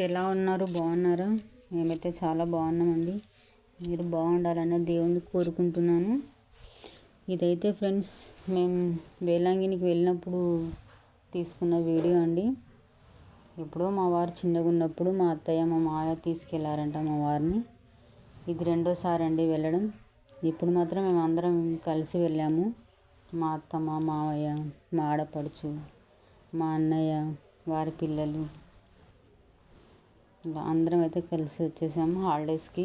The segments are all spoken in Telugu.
ఎలా ఉన్నారు? బాగున్నారా? మేమైతే చాలా బాగున్నామండి. మీరు బాగుండాలని దేవుణ్ణి కోరుకుంటున్నాను. ఇదైతే ఫ్రెండ్స్ మేము వేలాంగినికి వెళ్ళినప్పుడు తీసుకున్న వీడియో అండి. ఎప్పుడో మా వారు చిన్నగా ఉన్నప్పుడు మా అత్తయ్య మా మాయ తీసుకెళ్ళారంట మా వారిని. ఇది రెండోసారి అండి వెళ్ళడం. ఇప్పుడు మాత్రం మేము అందరం కలిసి వెళ్ళాము. మా అత్త మా మావయ్య మా ఆడపడుచు మా అన్నయ్య వారి పిల్లలు ఇలా అందరం అయితే కలిసి వచ్చేసాము హాలిడేస్కి.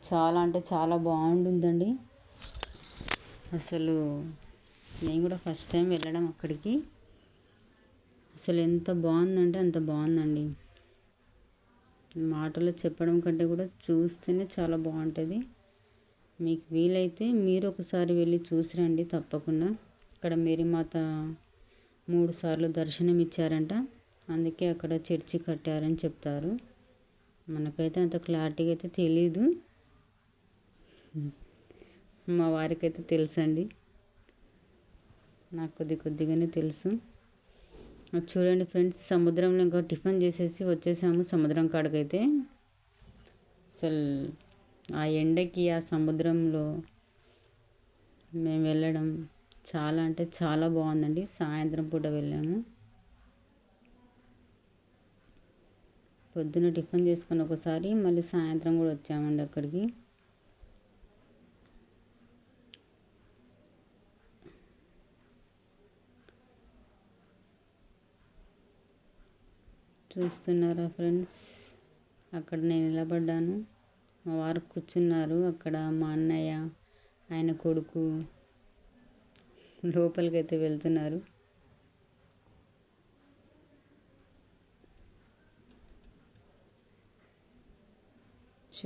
చాలా అంటే చాలా బాగుంటుందండి. అసలు నేను కూడా ఫస్ట్ టైం వెళ్ళడం అక్కడికి. అసలు ఎంత బాగుందంటే అంత బాగుందండి. మాటలు చెప్పడం కంటే కూడా చూస్తేనే చాలా బాగుంటుంది. మీకు వీలైతే మీరు ఒకసారి వెళ్ళి చూసి రండి తప్పకుండా. ఇక్కడ మేరీమాత మూడు సార్లు దర్శనం ఇచ్చారంట అందుకే అక్కడ చర్చి కట్టారని చెప్తారు. మనకైతే అంత క్లారిటీగా అయితే తెలీదు. మా వారికైతే తెలుసండి. నాకు కొద్ది కొద్దిగానే తెలుసు. చూడండి ఫ్రెండ్స్ సముద్రంలో ఇంకా టిఫిన్ చేసేసి వచ్చేసాము సముద్రం కాడకైతే. అసలు ఆ ఎండకి ఆ సముద్రంలో మేము వెళ్ళడం చాలా అంటే చాలా బాగుందండి. సాయంత్రం పూట వెళ్ళాము. పొద్దున టిఫిన్ చేసుకొని ఒకసారి మళ్ళీ సాయంత్రం కూడా వచ్చామండి అక్కడికి. చూస్తున్నారా ఫ్రెండ్స్? అక్కడ నేను నిలబడ్డాను. మా వారు కూర్చున్నారు. అక్కడ మా అన్నయ్య ఆయన కొడుకు లోపలికి అయితే వెళ్తున్నారు.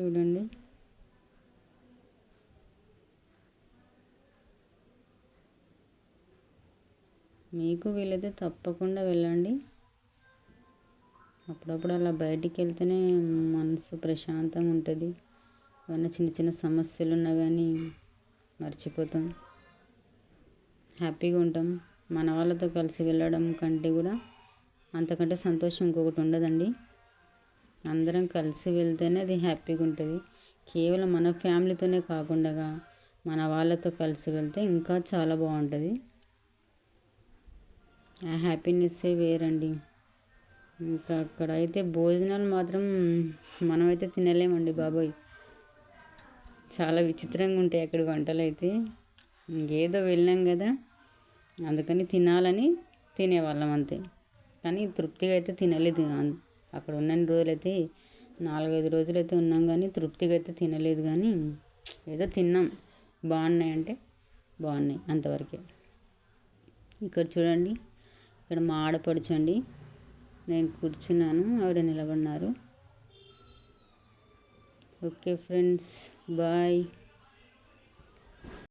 చూడండి. మీకు వీలైతే తప్పకుండా వెళ్ళండి. అప్పుడప్పుడు అలా బయటికి వెళ్తేనే మనసు ప్రశాంతంగా ఉంటుంది. ఏమైనా చిన్న చిన్న సమస్యలు ఉన్నా కానీ మర్చిపోతాం. హ్యాపీగా ఉంటాం. మన వాళ్ళతో కలిసి వెళ్ళడం కంటే కూడా అంతకంటే సంతోషం ఇంకొకటి ఉండదండి. అందరం కలిసి వెళ్తేనే అది హ్యాపీగా ఉంటుంది. కేవలం మన ఫ్యామిలీతోనే కాకుండా మన వాళ్ళతో కలిసి వెళ్తే ఇంకా చాలా బాగుంటుంది. ఆ హ్యాపీనెస్సే వేరండి. ఇంకా అక్కడ అయితే భోజనాలు మాత్రం మనమైతే తినలేమండి బాబోయ్. చాలా విచిత్రంగా ఉంటాయి అక్కడ వంటలు అయితే ఏదో వెళ్ళాం కదా అందుకని తినాలని తినేవాళ్ళం అంతే. కానీ తృప్తిగా అయితే తినలేదు. అక్కడ ఉన్న రోజులైతే నాలుగైదు రోజులు అయితే ఉన్నాం కానీ తృప్తిగా అయితే తినలేదు కానీ ఏదో తిన్నాం. బాగున్నాయి అంటే బాగున్నాయి అంతవరకే. ఇక్కడ చూడండి ఇక్కడ మా ఆడపడుచండి. నేను కూర్చున్నాను ఆవిడ నిలబడినారు. Okay friends bye.